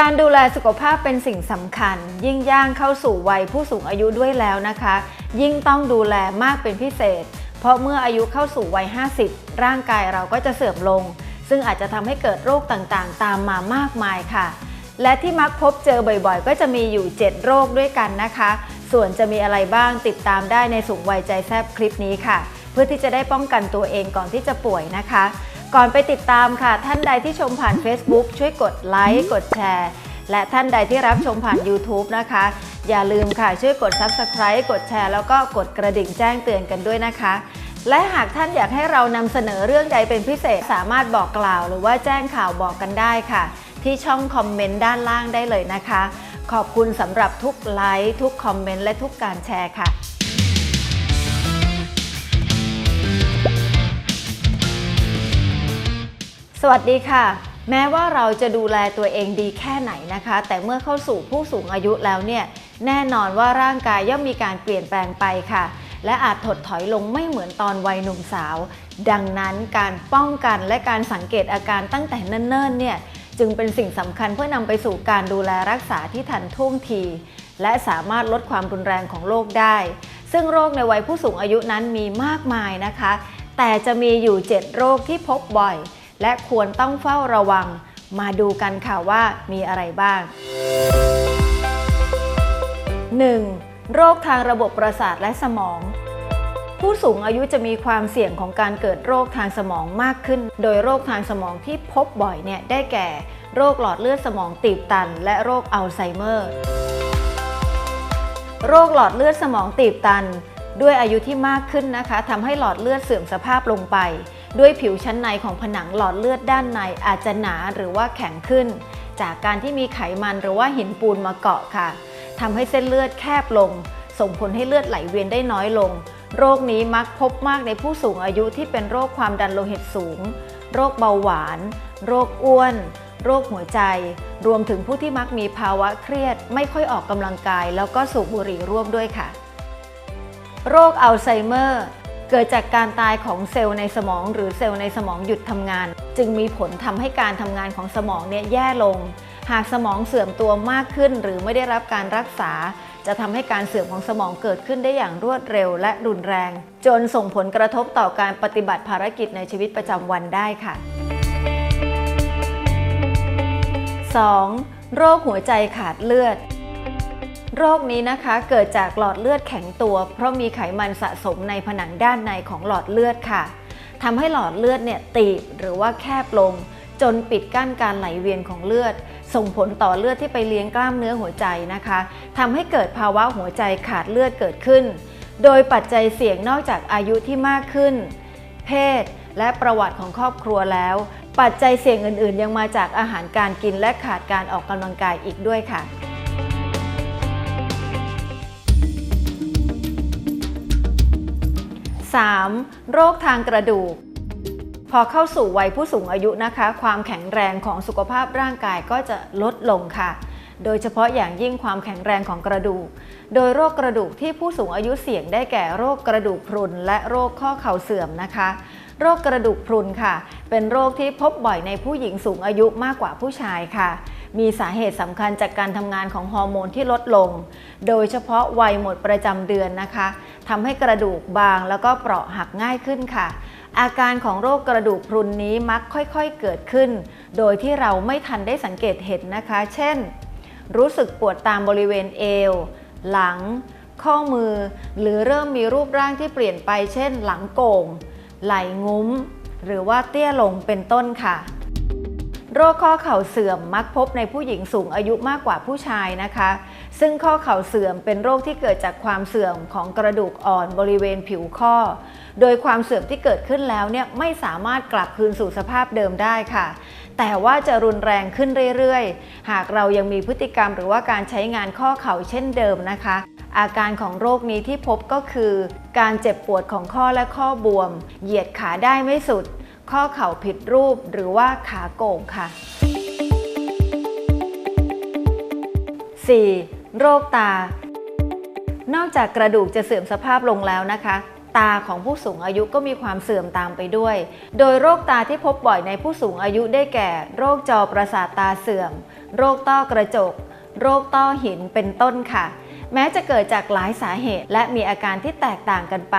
การดูแลสุขภาพเป็นสิ่งสำคัญ ยิ่งย่างเข้าสู่วัยผู้สูงอายุด้วยแล้วนะคะ ยิ่งต้องดูแลมากเป็นพิเศษ เพราะเมื่ออายุเข้าสู่วัย 50 ร่างกายเราก็จะเสื่อมลง ซึ่งอาจจะทำให้เกิดโรคต่างๆ ตามมามากมายค่ะ และที่มักพบเจอบ่อยๆ ก็จะมีอยู่ 7 โรคด้วยกันนะคะ ส่วนจะมีอะไรบ้างติดตามได้ในสูงวัยใจแซบคลิปนี้ค่ะ เพื่อที่จะได้ป้องกันตัวเองก่อนที่จะป่วยนะคะ ก่อนไปติดตามค่ะ ท่านใดที่ชมผ่าน Facebook ช่วยกดไลค์กดแชร์ และท่านใดที่รับชมผ่าน YouTube นะคะ อย่าลืมค่ะช่วยกด Subscribe กดแชร์ แล้วก็กดกระดิ่งแจ้งเตือนกันด้วยนะคะ และหากท่านอยากให้เรานำเสนอเรื่องใดเป็นพิเศษสามารถบอกกล่าว หรือว่าแจ้งข่าวบอกกันได้ค่ะ ที่ช่องคอมเมนต์ด้านล่างได้เลยนะคะ ขอบคุณสำหรับทุกไลค์ทุกคอมเมนต์และทุกการแชร์ค่ะ สวัสดีค่ะ แม้ว่าเราจะดูแลตัวเองดีแค่ไหนนะคะ แต่เมื่อเข้าสู่ผู้สูงอายุแล้วเนี่ยแน่นอนว่าร่างกายย่อมมีการเปลี่ยนแปลงไปค่ะ และอาจถดถอยลงไม่เหมือนตอนวัยหนุ่มสาว ดังนั้นการป้องกันและการสังเกตอาการตั้งแต่เนิ่นๆเนี่ยจึงเป็นสิ่งสำคัญเพื่อนำไปสู่การดูแลรักษาที่ทันท่วงที และสามารถลดความรุนแรงของโรคได้ ซึ่งโรคในวัยผู้สูงอายุนั้นมีมากมายนะคะ แต่จะมีอยู่ 7 โรคที่พบบ่อย และควรต้องเฝ้าระวัง มาดูกันค่ะว่ามีอะไรบ้าง 1. โรคทางระบบประสาทและสมอง ผู้สูงอายุจะมีความเสี่ยงของการเกิดโรคทางสมองมากขึ้น โดยโรคทางสมองที่พบบ่อยเนี่ยได้แก่ โรคหลอดเลือดสมองตีบตัน และโรคอัลไซเมอร์ โรคหลอดเลือดสมองตีบตัน ด้วยอายุที่มากขึ้นนะคะทำให้หลอดเลือดเสื่อมสภาพลงไป ด้วยผิวชั้นในของผนังหลอดเลือดด้านในอาจจะหนาหรือว่าแข็งขึ้น จากการที่มีไขมันหรือว่าหินปูนมาเกาะค่ะทำให้เส้นเลือดแคบลง ส่งผลให้เลือดไหลเวียนได้น้อยลง โรคนี้มักพบมากในผู้สูงอายุที่เป็นโรคความดันโลหิตสูง โรคเบาหวาน โรคอ้วน โรคหัวใจ รวมถึงผู้ที่มักมีภาวะเครียด ไม่ค่อยออกกำลังกาย แล้วก็สูบบุหรี่ร่วมด้วยค่ะ โรคอัลไซเมอร์ เกิดจากการตายของเซลล์ในสมองหรือเซลล์ในสมองหยุดทำงาน จึงมีผลทำให้การทำงานของสมองเนี่ยแย่ลง หากสมองเสื่อมตัวมากขึ้น หรือไม่ได้รับการรักษา จะทำให้การเสื่อมของสมองเกิดขึ้นได้อย่างรวดเร็วและรุนแรง จนส่งผลกระทบต่อการปฏิบัติภารกิจในชีวิตประจำวันได้ค่ะ 2. โรคหัวใจขาดเลือด โรคนี้นะคะเกิดจากหลอดเลือดแข็งตัว เพราะมีไขมันสะสมในผนังด้านในของหลอดเลือดค่ะทำให้หลอดเลือดเนี่ยตีบหรือว่าแคบลง จนปิดกั้นการไหลเวียนของเลือด ส่งผลต่อเลือดที่ไปเลี้ยงกล้ามเนื้อหัวใจนะคะทำให้เกิดภาวะหัวใจขาดเลือดเกิดขึ้น โดยปัจจัยเสี่ยงนอกจากอายุที่มากขึ้น เพศ และประวัติของครอบครัวแล้ว ปัจจัยเสี่ยงอื่น ๆ ยังมาจากอาหารการกินและขาดการออกกำลังกายอีกด้วยค่ะ 3. โรคทางกระดูก พอเข้าสู่วัยผู้สูงอายุนะคะ ความแข็งแรงของสุขภาพร่างกายก็จะลดลงค่ะ โดยเฉพาะอย่างยิ่งความแข็งแรงของกระดูก โดยโรคกระดูกที่ผู้สูงอายุเสี่ยงได้แก่โรคกระดูกพรุนและโรคข้อเข่าเสื่อมนะคะโรคกระดูกพรุนค่ะ เป็นโรคที่พบบ่อยในผู้หญิงสูงอายุมากกว่าผู้ชายค่ะ มีสาเหตุสำคัญจากการทำงานของฮอร์โมนที่ลดลง โดยเฉพาะวัยหมดประจำเดือนนะคะทำให้กระดูกบางแล้วก็เปราะหักง่ายขึ้นค่ะ อาการของโรคกระดูกพรุนนี้มักค่อยๆเกิดขึ้น โดยที่เราไม่ทันได้สังเกตเห็นนะคะ เช่น รู้สึกปวดตามบริเวณเอว หลัง ข้อมือ หรือเริ่มมีรูปร่างที่เปลี่ยนไป เช่น หลังโก่ง ไหล่งุ้ม หรือว่าเตี้ยลงเป็นต้นค่ะ โรคข้อเข่าเสื่อมมักพบในผู้หญิงสูงอายุมากกว่าผู้ชายนะคะ ซึ่งข้อเข่าเสื่อมเป็นโรคที่เกิดจากความเสื่อมของกระดูกอ่อนบริเวณผิวข้อ โดยความเสื่อมที่เกิดขึ้นแล้วเนี่ยไม่สามารถกลับคืนสู่สภาพเดิมได้ค่ะ แต่ว่าจะรุนแรงขึ้นเรื่อยๆ หากเรายังมีพฤติกรรมหรือว่าการใช้งานข้อเข่าเช่นเดิมนะคะ อาการของโรคนี้ที่พบก็คือ การเจ็บปวดของข้อและข้อบวม เหยียดขาได้ไม่สุด ข้อเข่าผิดรูปหรือว่าขาโก่งค่ะ 4. โรคตา นอกจากกระดูกจะเสื่อมสภาพลงแล้วนะคะ ตาของผู้สูงอายุก็มีความเสื่อมตามไปด้วย โดยโรคตาที่พบบ่อยในผู้สูงอายุได้แก่ โรคจอประสาทตาเสื่อม โรคต้อกระจก โรคต้อหินเป็นต้นค่ะ แม้จะเกิดจากหลายสาเหตุและมีอาการที่แตกต่างกันไป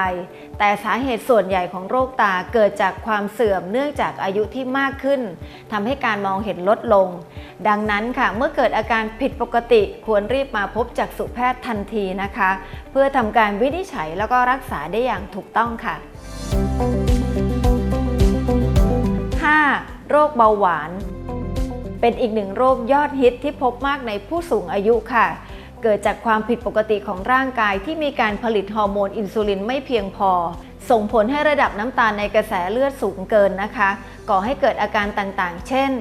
แต่สาเหตุส่วนใหญ่ของโรคตาเกิดจากความเสื่อมเนื่องจากอายุที่มากขึ้นทำให้การมองเห็นลดลง ดังนั้นค่ะเมื่อเกิดอาการผิดปกติควรรีบมาพบจักษุแพทย์ทันทีนะคะ เพื่อทำการวินิจฉัยแล้วก็รักษาได้อย่างถูกต้องค่ะ 5. โรคเบาหวาน เป็นอีกหนึ่งโรคยอดฮิตที่พบมากในผู้สูงอายุค่ะ เกิดจากความผิดปกติของร่างกายที่มีการผลิตฮอร์โมนอินซูลินไม่เพียงพอ ส่งผลให้ระดับน้ำตาลในกระแสเลือดสูงเกินนะคะ ก่อให้เกิดอาการต่างๆ เช่น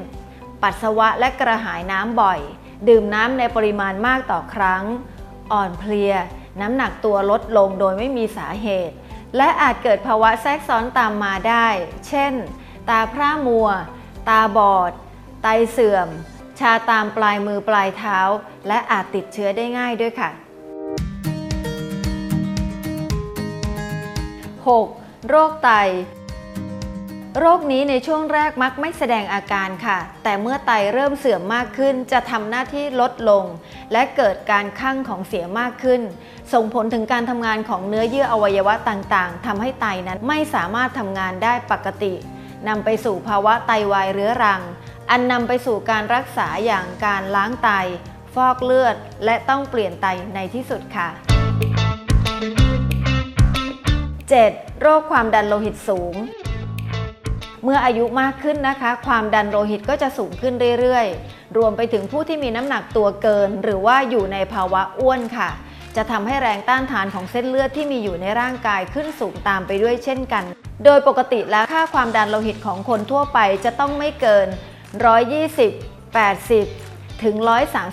ปัสสาวะและกระหายน้ำบ่อย ดื่มน้ำในปริมาณมากต่อครั้ง อ่อนเพลีย น้ำหนักตัวลดลงโดยไม่มีสาเหตุ และอาจเกิดภาวะแทรกซ้อนตามมาได้ เช่น ตาพร่ามัว ตาบอด ไตเสื่อม ชาตามปลายมือปลายเท้า และอาจติดเชื้อได้ง่ายด้วยค่ะ 6. โรคไต โรคนี้ในช่วงแรกมักไม่แสดงอาการค่ะ แต่เมื่อไตเริ่มเสื่อมมากขึ้น จะทำหน้าที่ลดลง และเกิดการคั่งของเสียมากขึ้น ส่งผลถึงการทำงานของเนื้อเยื่ออวัยวะต่างๆทำให้ไตนั้นไม่สามารถทำงานได้ปกตินำไปสู่ภาวะไตวายเรื้อรัง อันนำไปสู่การรักษาอย่างการล้างไต ฟอกเลือด และต้องเปลี่ยนไตในที่สุดค่ะ 7. โรคความดันโลหิตสูง เมื่ออายุมากขึ้นนะคะ ความดันโลหิตก็จะสูงขึ้นเรื่อยๆ รวมไปถึงผู้ที่มีน้ำหนักตัวเกิน หรือว่าอยู่ในภาวะอ้วนค่ะ จะทำให้แรงต้านทานของเส้นเลือดที่มีอยู่ในร่างกายขึ้นสูงตามไปด้วยเช่นกัน โดยปกติแล้วค่าความดันโลหิตของคนทั่วไปจะต้องไม่เกิน 120 80 ถึง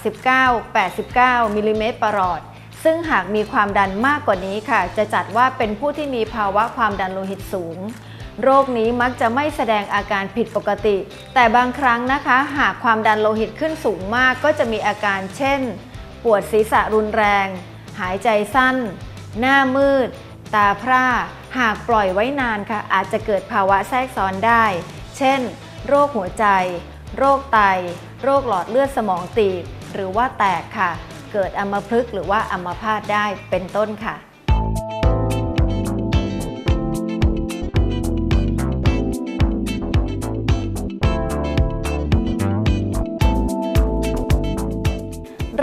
139 89 มิลลิเมตรประหลอด ซึ่งหากมีความดันมากกว่านี้ค่ะ จะจัดว่าเป็นผู้ที่มีภาวะความดันโลหิตสูง โรคนี้มักจะไม่แสดงอาการผิดปกติ แต่บางครั้งนะคะ หากความดันโลหิตขึ้นสูงมากก็จะมีอาการเช่น ปวดศีรษะรุนแรง หายใจสั้น หน้ามืด ตาพร่า หากปล่อยไว้นานค่ะ อาจจะเกิดภาวะแทรกซ้อนได้ เช่น โรคหัวใจ โรคไต โรคหลอดเลือดสมองตีบ หรือว่าแตกค่ะ เกิดอัมพฤกษ์หรือว่าอัมพาตได้เป็นต้นค่ะ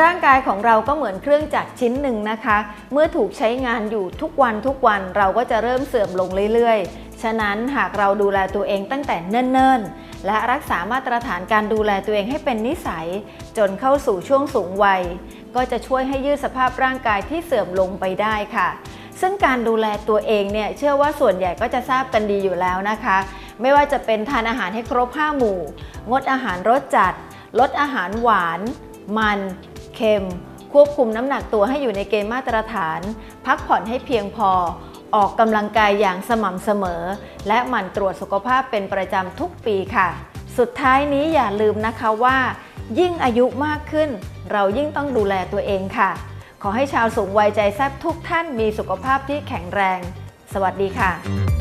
ร่างกายของเราก็เหมือนเครื่องจักรชิ้นหนึ่งนะคะ เมื่อถูกใช้งานอยู่ทุกวันทุกวันเราก็จะเริ่มเสื่อมลงเรื่อยๆ ฉะนั้นหากเราดูแลตัวเองตั้งแต่เนิ่นๆ และรักษามาตรฐานการดูแลตัวเองให้เป็นนิสัย จนเข้าสู่ช่วงสูงวัย ก็จะช่วยให้ยืดสภาพร่างกายที่เสื่อมลงไปได้ค่ะ ซึ่งการดูแลตัวเองเนี่ยเชื่อว่าส่วนใหญ่ก็จะทราบกันดีอยู่แล้วนะคะ ไม่ว่าจะเป็นทานอาหารให้ครบ5หมู่ งดอาหารรสจัด ลดอาหารหวาน มัน เค็ม ควบคุมน้ำหนักตัวให้อยู่ในเกณฑ์มาตรฐาน พักผ่อนให้เพียงพอ ออกกำลังกายอย่างสม่ำเสมอ และหมั่นตรวจสุขภาพเป็นประจำทุกปีค่ะ สุดท้ายนี้อย่าลืมนะคะว่า ยิ่งอายุมากขึ้น เรายิ่งต้องดูแลตัวเองค่ะ ขอให้ชาวสูงวัยใจแซ่บทุกท่านมีสุขภาพที่แข็งแรง สวัสดีค่ะ